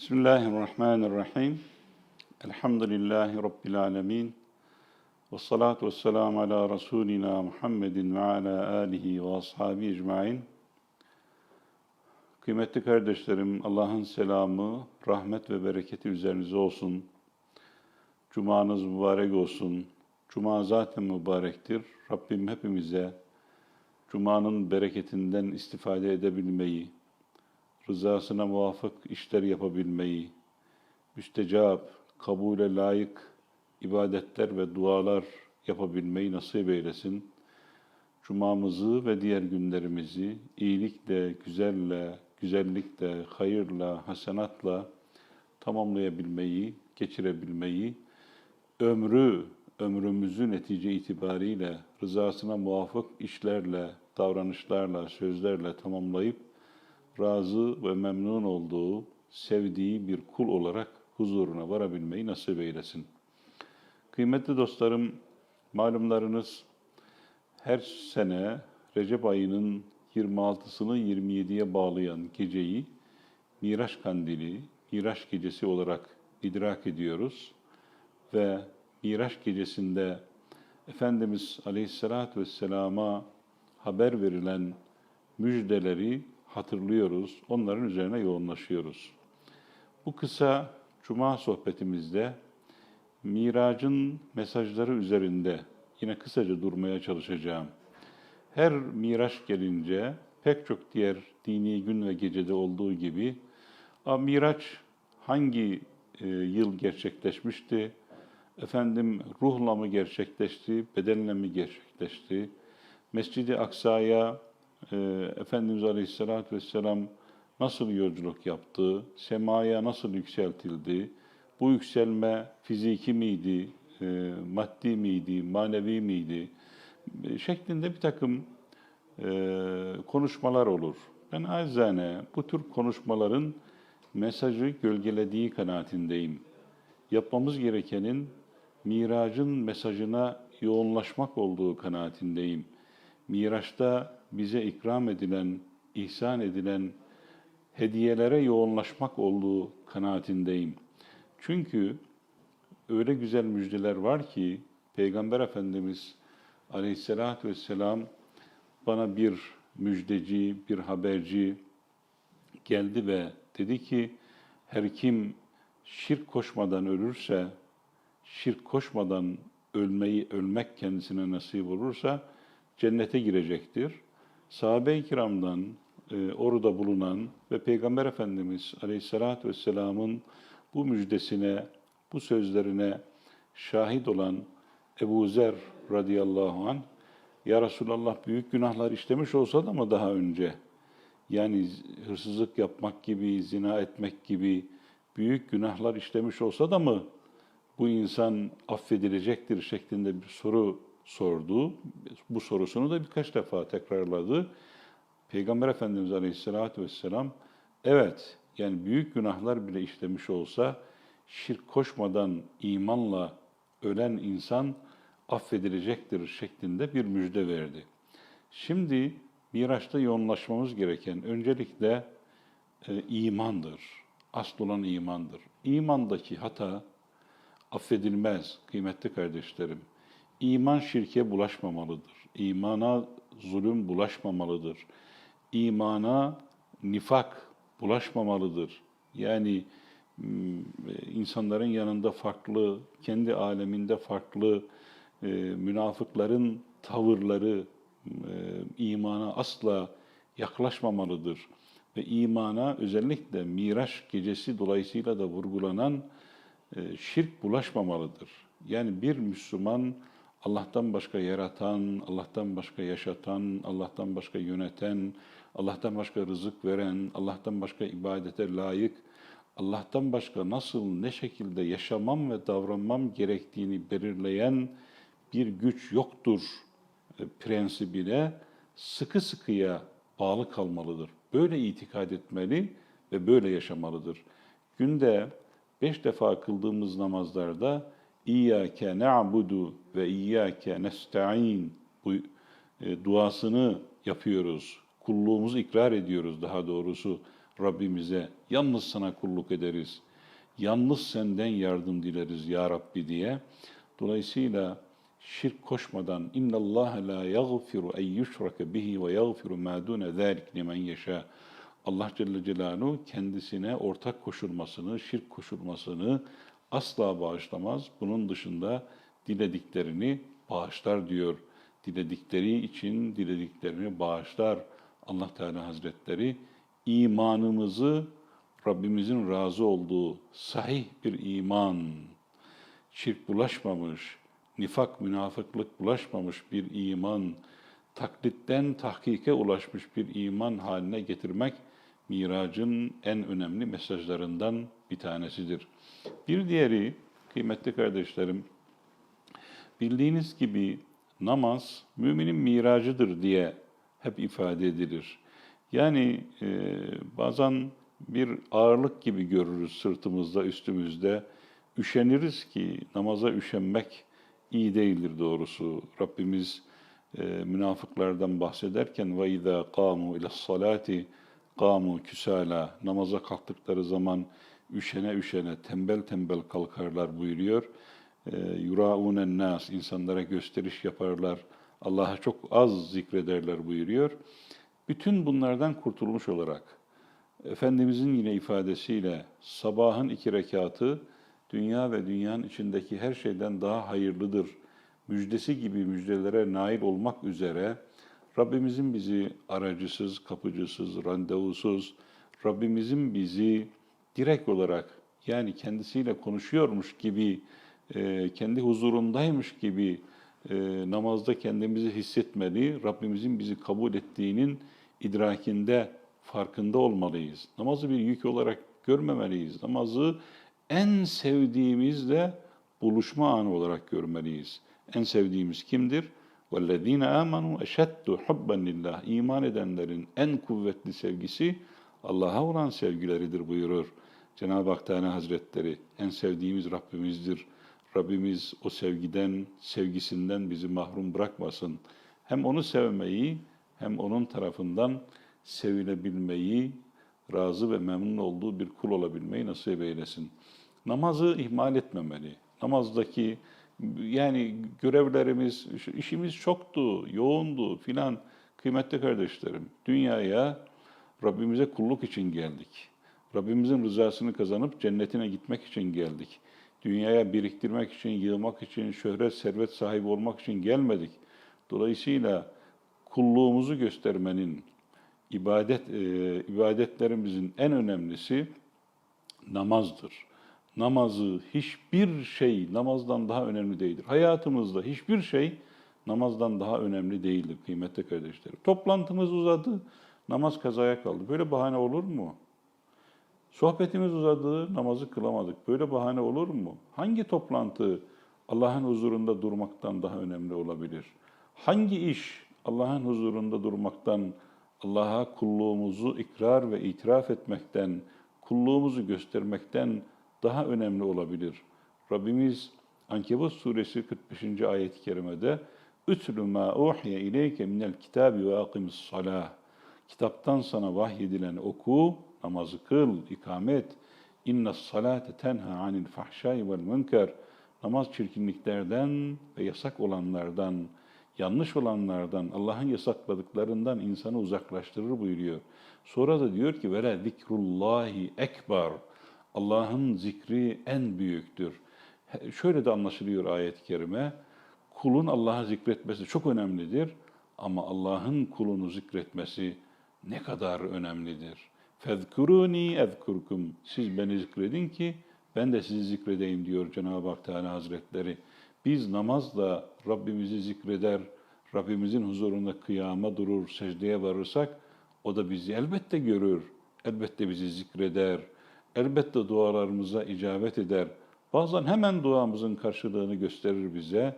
Bismillahirrahmanirrahim. Elhamdülillahi Rabbil alemin. Ve salatu ve selamu ala Resulina Muhammedin ve ala alihi ve ashabi ecmain. Kıymetli kardeşlerim, Allah'ın selamı, rahmet ve bereketi üzerinize olsun. Cumanız mübarek olsun. Cuma zaten mübarektir. Rabbim hepimize Cuma'nın bereketinden istifade edebilmeyi, rızasına muvafık işler yapabilmeyi, müstecap, kabule layık ibadetler ve dualar yapabilmeyi nasip eylesin. Cumamızı ve diğer günlerimizi iyilikle, güzelle, güzellikle, hayırla, hasenatla tamamlayabilmeyi, geçirebilmeyi, ömrü, ömrümüzü netice itibariyle rızasına muvafık işlerle, davranışlarla, sözlerle tamamlayıp razı ve memnun olduğu, sevdiği bir kul olarak huzuruna varabilmeyi nasip eylesin. Kıymetli dostlarım, malumlarınız her sene Recep ayının 26'sını 27'ye bağlayan geceyi Miraç Kandili, Miraç Gecesi olarak idrak ediyoruz. Ve Miraç Gecesi'nde Efendimiz Aleyhisselatü Vesselam'a haber verilen müjdeleri hatırlıyoruz, onların üzerine yoğunlaşıyoruz. Bu kısa Cuma sohbetimizde Miracın mesajları üzerinde yine kısaca durmaya çalışacağım. Her Miraç gelince pek çok diğer dini gün ve gecede olduğu gibi Miraç hangi e, yıl gerçekleşmişti? Efendim ruhla mı gerçekleşti, bedenle mi gerçekleşti? Mescid-i Aksa'ya e, Efendimiz Aleyhisselatü Vesselam nasıl yolculuk yaptı, semaya nasıl yükseltildi, bu yükselme fiziki miydi, e, maddi miydi, manevi miydi e, şeklinde bir takım e, konuşmalar olur. Ben azane bu tür konuşmaların mesajı gölgelediği kanaatindeyim. Yapmamız gerekenin miracın mesajına yoğunlaşmak olduğu kanaatindeyim. Miraçta bize ikram edilen, ihsan edilen hediyelere yoğunlaşmak olduğu kanaatindeyim. Çünkü öyle güzel müjdeler var ki Peygamber Efendimiz Aleyhisselatü Vesselam bana bir müjdeci, bir haberci geldi ve dedi ki her kim şirk koşmadan ölürse, şirk koşmadan ölmeyi, ölmek kendisine nasip olursa cennete girecektir. Sahabe-i kiramdan e, orada bulunan ve Peygamber Efendimiz Aleyhisselatü Vesselam'ın bu müjdesine, bu sözlerine şahit olan Ebu Zer radıyallahu an ya Resulallah büyük günahlar işlemiş olsa da mı daha önce yani hırsızlık yapmak gibi, zina etmek gibi büyük günahlar işlemiş olsa da mı bu insan affedilecektir şeklinde bir soru sordu. Bu sorusunu da birkaç defa tekrarladı. Peygamber Efendimiz Aleyhisselatü Vesselam evet yani büyük günahlar bile işlemiş olsa şirk koşmadan imanla ölen insan affedilecektir şeklinde bir müjde verdi. Şimdi Miraç'ta yoğunlaşmamız gereken öncelikle e, imandır. Asıl olan imandır. İmandaki hata affedilmez kıymetli kardeşlerim. İman şirke bulaşmamalıdır. İmana zulüm bulaşmamalıdır. İmana nifak bulaşmamalıdır. Yani insanların yanında farklı, kendi aleminde farklı, e, münafıkların tavırları e, imana asla yaklaşmamalıdır. Ve imana özellikle Miraç gecesi dolayısıyla da vurgulanan e, şirk bulaşmamalıdır. Yani bir Müslüman Allah'tan başka yaratan, Allah'tan başka yaşatan, Allah'tan başka yöneten, Allah'tan başka rızık veren, Allah'tan başka ibadete layık, Allah'tan başka nasıl, ne şekilde yaşamam ve davranmam gerektiğini belirleyen bir güç yoktur e, prensibine sıkı sıkıya bağlı kalmalıdır. Böyle itikad etmeli ve böyle yaşamalıdır. Günde beş defa kıldığımız namazlarda İyyâke na'budu ve İyyâke nesta'in e, duasını yapıyoruz. Kulluğumuzu ikrar ediyoruz daha doğrusu. Rabbimize. Yalnız sana kulluk ederiz. Yalnız senden yardım dileriz ya Rabbi diye. Dolayısıyla şirk koşmadan inna Allah la yaghfiru en yushraka bihi ve yaghfiru ma dun zalik limen. Allah Celle Celaluhu kendisine ortak koşulmasını, şirk koşulmasını asla bağışlamaz. Bunun dışında dilediklerini bağışlar diyor. Diledikleri için dilediklerini bağışlar Allah Teala Hazretleri. imanımızı Rabbimizin razı olduğu sahih bir iman, şirk bulaşmamış, nifak, münafıklık bulaşmamış bir iman, taklitten tahkike ulaşmış bir iman haline getirmek miracın en önemli mesajlarından bir tanesidir. Bir diğeri kıymetli kardeşlerim, bildiğiniz gibi namaz müminin miracıdır diye hep ifade edilir. Yani e, bazen bir ağırlık gibi görürüz sırtımızda, üstümüzde. Üşeniriz ki namaza üşenmek iyi değildir doğrusu. Rabbimiz e, münafıklardan bahsederken ve izâ kâmû ile salati kâmû küsâlâ namaza kalktıkları zaman üşene üşene tembel tembel kalkarlar buyuruyor. E, yurâûnen nâs insanlara gösteriş yaparlar. Allah'a çok az zikrederler buyuruyor. Bütün bunlardan kurtulmuş olarak Efendimizin yine ifadesiyle sabahın iki rekatı dünya ve dünyanın içindeki her şeyden daha hayırlıdır. Müjdesi gibi müjdelere nail olmak üzere Rabbimizin bizi aracısız, kapıcısız, randevusuz, Rabbimizin bizi direkt olarak yani kendisiyle konuşuyormuş gibi, e, kendi huzurundaymış gibi e, namazda kendimizi hissetmeli, Rabbimizin bizi kabul ettiğinin idrakinde, farkında olmalıyız. Namazı bir yük olarak görmemeliyiz. Namazı en sevdiğimizle buluşma anı olarak görmeliyiz. En sevdiğimiz kimdir? وَالَّذ۪ينَ آمَنُوا اَشَدُّ حُبًّا لِلّٰهِ İman edenlerin en kuvvetli sevgisi Allah'a olan sevgileridir buyurur. Cenab-ı Hak Teala Hazretleri en sevdiğimiz Rabbimizdir. Rabbimiz o sevgiden, sevgisinden bizi mahrum bırakmasın. Hem onu sevmeyi hem onun tarafından sevilebilmeyi, razı ve memnun olduğu bir kul olabilmeyi nasip eylesin. Namazı ihmal etmemeli. Namazdaki yani görevlerimiz, işimiz çoktu, yoğundu filan. Kıymetli kardeşlerim, dünyaya Rabbimize kulluk için geldik. Rabbimizin rızasını kazanıp cennetine gitmek için geldik. Dünyaya biriktirmek için, yığmak için, şöhret, servet sahibi olmak için gelmedik. Dolayısıyla kulluğumuzu göstermenin, ibadet e, ibadetlerimizin en önemlisi namazdır. Namazı hiçbir şey namazdan daha önemli değildir. Hayatımızda hiçbir şey namazdan daha önemli değildir kıymetli kardeşlerim. Toplantımız uzadı, namaz kazaya kaldı. Böyle bahane olur mu? Sohbetimiz uzadı, namazı kılamadık. Böyle bahane olur mu? Hangi toplantı Allah'ın huzurunda durmaktan daha önemli olabilir? Hangi iş Allah'ın huzurunda durmaktan, Allah'a kulluğumuzu ikrar ve itiraf etmekten, kulluğumuzu göstermekten daha önemli olabilir. Rabbimiz Ankebut suresi 45. ayet-i kerimede "Ütlü ma uhiye ileyke minel kitabi ve akimis salah." Kitaptan sana vahyedilen oku, namazı kıl, ikamet. İnne salate tenha anil fahşai vel münker. Namaz çirkinliklerden ve yasak olanlardan, yanlış olanlardan, Allah'ın yasakladıklarından insanı uzaklaştırır buyuruyor. Sonra da diyor ki vele zikrullahi ekber. Allah'ın zikri en büyüktür. Şöyle de anlaşılıyor ayet-i kerime. Kulun Allah'ı zikretmesi çok önemlidir ama Allah'ın kulunu zikretmesi ne kadar önemlidir. Fezkuruni ezkurkum. Siz beni zikredin ki ben de sizi zikredeyim diyor Cenab-ı Hak Teala Hazretleri. Biz namazla Rabbimizi zikreder, Rabbimizin huzurunda kıyama durur, secdeye varırsak o da bizi elbette görür, elbette bizi zikreder, elbette dualarımıza icabet eder. Bazen hemen duamızın karşılığını gösterir bize,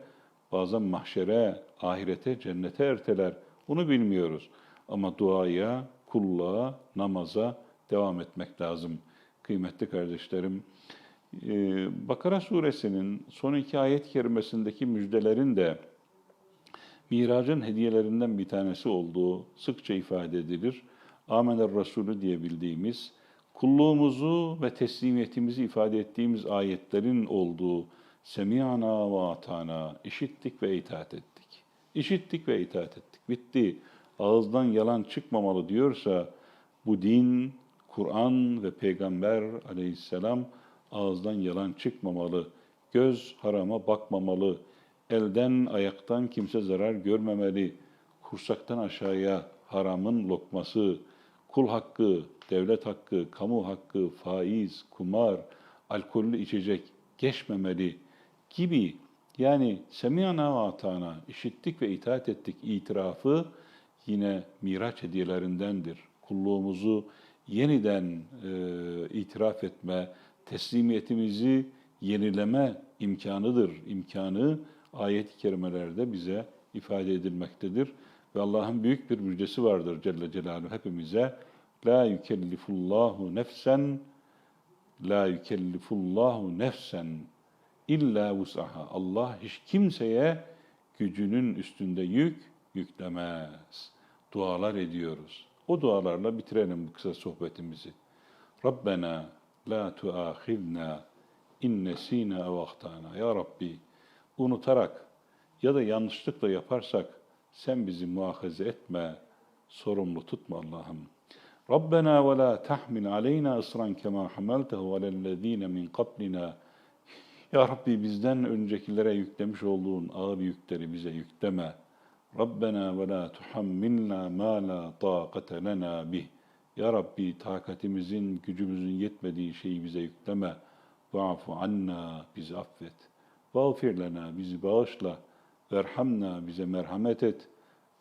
bazen mahşere, ahirete, cennete erteler. Bunu bilmiyoruz. Ama duaya, kulluğa, namaza devam etmek lazım. Kıymetli kardeşlerim, ee, Bakara suresinin son iki ayet kerimesindeki müjdelerin de miracın hediyelerinden bir tanesi olduğu sıkça ifade edilir. Amener Resulü diye bildiğimiz, kulluğumuzu ve teslimiyetimizi ifade ettiğimiz ayetlerin olduğu Semihana ve atana, işittik ve itaat ettik. İşittik ve itaat ettik. Bitti. Ağızdan yalan çıkmamalı diyorsa bu din, Kur'an ve Peygamber aleyhisselam ağızdan yalan çıkmamalı. Göz harama bakmamalı. Elden ayaktan kimse zarar görmemeli. Kursaktan aşağıya haramın lokması, kul hakkı, devlet hakkı, kamu hakkı, faiz, kumar, alkollü içecek geçmemeli gibi yani semiyana ve atana işittik ve itaat ettik itirafı yine miraç hediyelerindendir. Kulluğumuzu yeniden e, itiraf etme, teslimiyetimizi yenileme imkanıdır. İmkanı ayet-i kerimelerde bize ifade edilmektedir. Ve Allah'ın büyük bir müjdesi vardır Celle Celaluhu hepimize. La yükellifullahu nefsen La yükellifullahu nefsen illa vus'aha. Allah hiç kimseye gücünün üstünde yük yüklemez. Dualar ediyoruz. O dualarla bitirelim bu kısa sohbetimizi. Rabbena la tuahidna in nesina ev ahtana. Ya Rabbi unutarak ya da yanlışlıkla yaparsak sen bizi muahaze etme, sorumlu tutma Allah'ım. Rabbena ve la tahmil aleyna ısran kema hamaltehu alellezine min qablina. Ya Rabbi bizden öncekilere yüklemiş olduğun ağır yükleri bize yükleme. Rabbena ve la tuhammilna ma la taqate lena bih. Ya Rabbi takatimizin, gücümüzün yetmediği şeyi bize yükleme. Va'fu anna bizi affet. Vağfir lena bizi bağışla. Verhamna bize merhamet et.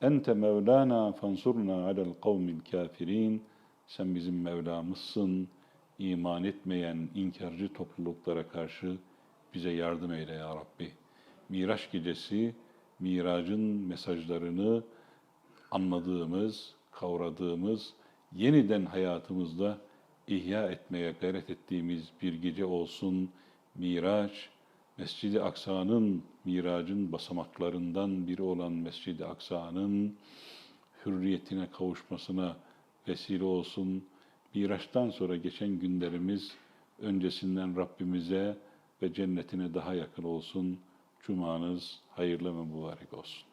Ente Mevlana fansurna alel kavmil kafirin. Sen bizim Mevlamızsın. İman etmeyen inkarcı topluluklara karşı bize yardım eyle ya Rabbi. Miraç gecesi, miracın mesajlarını anladığımız, kavradığımız, yeniden hayatımızda ihya etmeye gayret ettiğimiz bir gece olsun. Miraç, Mescid-i Aksa'nın, miracın basamaklarından biri olan Mescid-i Aksa'nın hürriyetine kavuşmasına vesile olsun. Miraç'tan sonra geçen günlerimiz öncesinden Rabbimize ve cennetine daha yakın olsun. Cumanız hayırlı ve mübarek olsun.